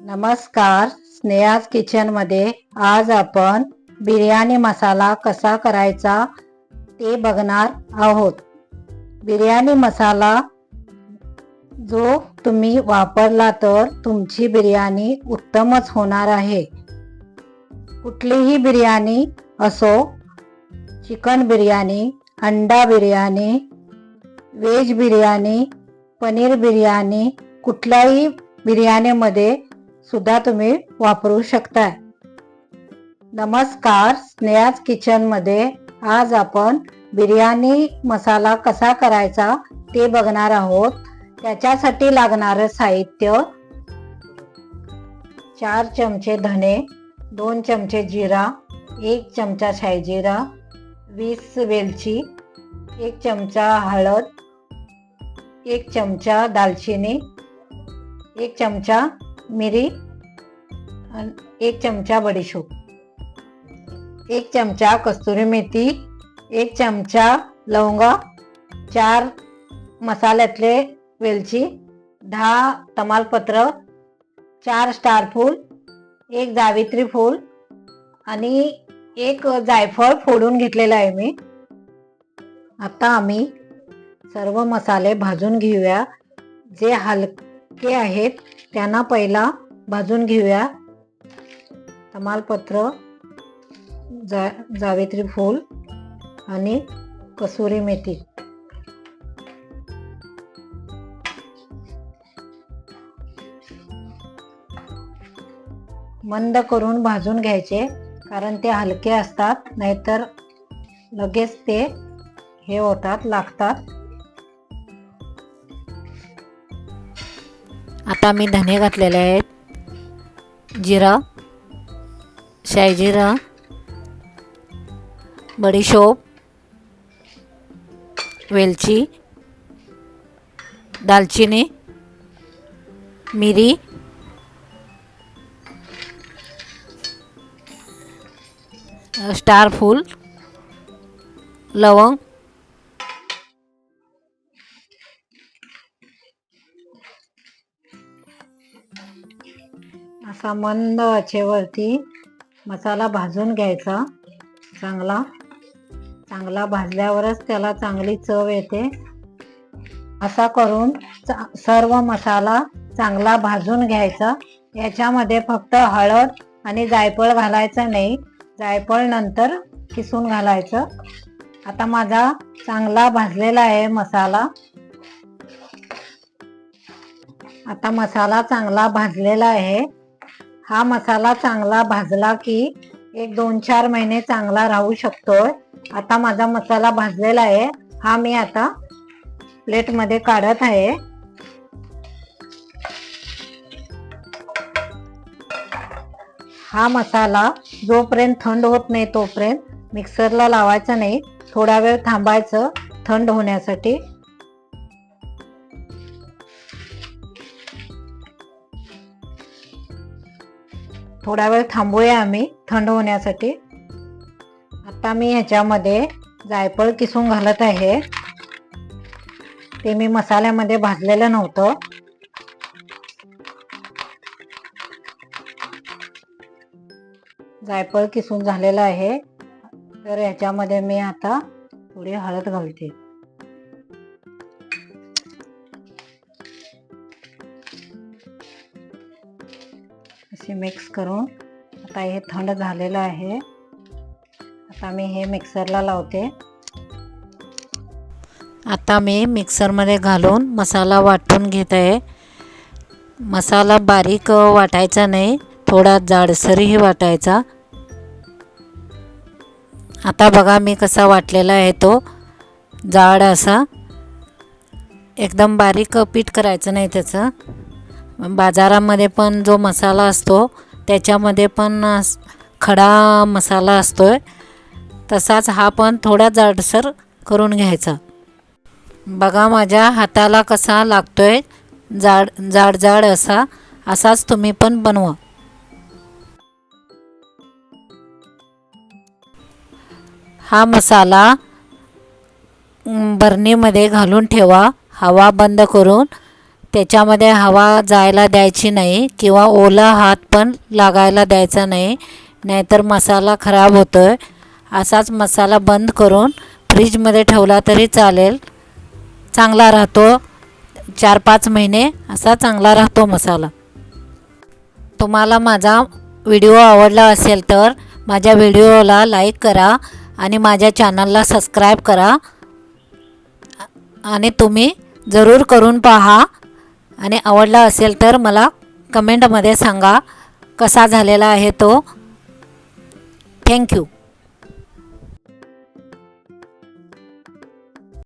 नमस्कार स्नेहाज किचनमध्ये आज आपण बिर्याणी मसाला कसा करायचा ते बघणार आहोत. बिर्याणी मसाला जो तुम्ही वापरला तर तुमची बिर्याणी उत्तमच होणार आहे. कुठलीही बिर्याणी असो चिकन बिर्याणी अंडा बिर्याणी व्हेज बिर्याणी पनीर बिर्याणी कुठल्याही बिर्याणीमध्ये सुद्धा तुम्ही वापरू शकताय. नमस्कार स्नेहाज किचनमध्ये आज आपण बिर्याणी मसाला कसा करायचा ते बघणार आहोत. त्याच्यासाठी लागणारं साहित्य चार चमचे धणे दोन चमचे जिरा एक चमचा शाहीजिरा वीस वेलची एक चमचा हळद एक चमचा दालचिनी एक चमचा मिरी एक चमचा बडीशोप. एक चमचा कस्तुरी मेथी एक चमचा लवंगा चार मसाल्यातले वेलची दहा तमालपत्र चार स्टार फूल एक जावित्री फूल आणि एक जायफळ फोडून घेतलेलं आहे मी. आता आम्ही सर्व मसाले भाजून घेऊया. जे हलके आहेत. त्यांना पहिला भाजून घेऊया. तमालपत्र जा जावेत्री फूल आणि कसुरी मेथी. मंद करून भाजून घ्यायचे कारण ते हलके असतात नाहीतर लगेच ते हे होतात लागतात. आता मी धने घातलेले आहेत. जिरा शायजिरा बडीशोप वेलची दालचिनी मिरी स्टार फूल लवंग असा मंद आचेवरती मसाला भाजून घ्यायचा. चांगला. चांगला भाजल्यावरच त्याला चांगली चव येते. असा करून चा- सर्व मसाला चांगला भाजून घ्यायचा. याच्यामध्ये फक्त हळद आणि जायफळ घालायचं नाही. जायफळ नंतर किसून घालायचं. आता माझा चांगला भाजलेला आहे मसाला. आता मसाला चांगला भाजलेला आहे. हा मसाला चांगला भाजला की एक दोन चार महिने चांगला राहू शकतोय. आता माझा मसाला भाजलेला आहे. हा मी आता प्लेटमध्ये काढत आहे. हा मसाला जोपर्यंत थंड होत नाही तोपर्यंत मिक्सरला लावायचा नाही. थोडा वेळ थांबायचं थंड होण्यासाठी. थोडा वेळ थांबूया आम्ही थंड होण्यासाठी. आता मी ह्याच्यामध्ये जायफळ किसून घालत आहे. ते मी मसाल्यामध्ये भाजलेलं नव्हतं. जायफळ किसून झालेलं आहे. तर ह्याच्यामध्ये मी आता थोडी हळद घालते. असे मिक्स करून. आता हे थंड झालेलं आहे. आता मी हे मिक्सरला लावते. आता मी मिक्सरमध्ये घालून मसाला वाटून घेत. आहे मसाला बारीक वाटायचा नाही थोडा जाडसरही वाटायचा. आता बघा मी कसा वाटलेला आहे तो. जाड असा. एकदम बारीक पीठ करायचं नाही त्याचं. बाजारामध्ये पण जो मसाला असतो त्याच्यामध्ये पण खडा मसाला असतो आहे तसाच हा पण थोडा जाडसर करून घ्यायचा. बघा माझ्या हाताला कसा लागतो आहे जाड जाड जाड असा असाच तुम्ही पण बनवा. हा मसाला बरणीमध्ये घालून ठेवा हवा बंद करून. त्याच्यामध्ये हवा जायला द्यायची नाही किंवा ओला हात पण लागायला द्यायचा नाही नाहीतर मसाला खराब होतो आहे असाच मसाला बंद करून फ्रीजमध्ये ठेवला तरी चालेल. चांगला राहतो. चार पाच महिने असा चांगला राहतो मसाला. तुम्हाला माझा व्हिडिओ आवडला असेल तर माझ्या व्हिडिओला लाईक करा आणि माझ्या चॅनलला सबस्क्राईब करा. आणि तुम्ही जरूर करून पहा. आणि आवडला असेल तर मला कमेंटमध्ये सांगा कसा झालेला आहे तो. थँक्यू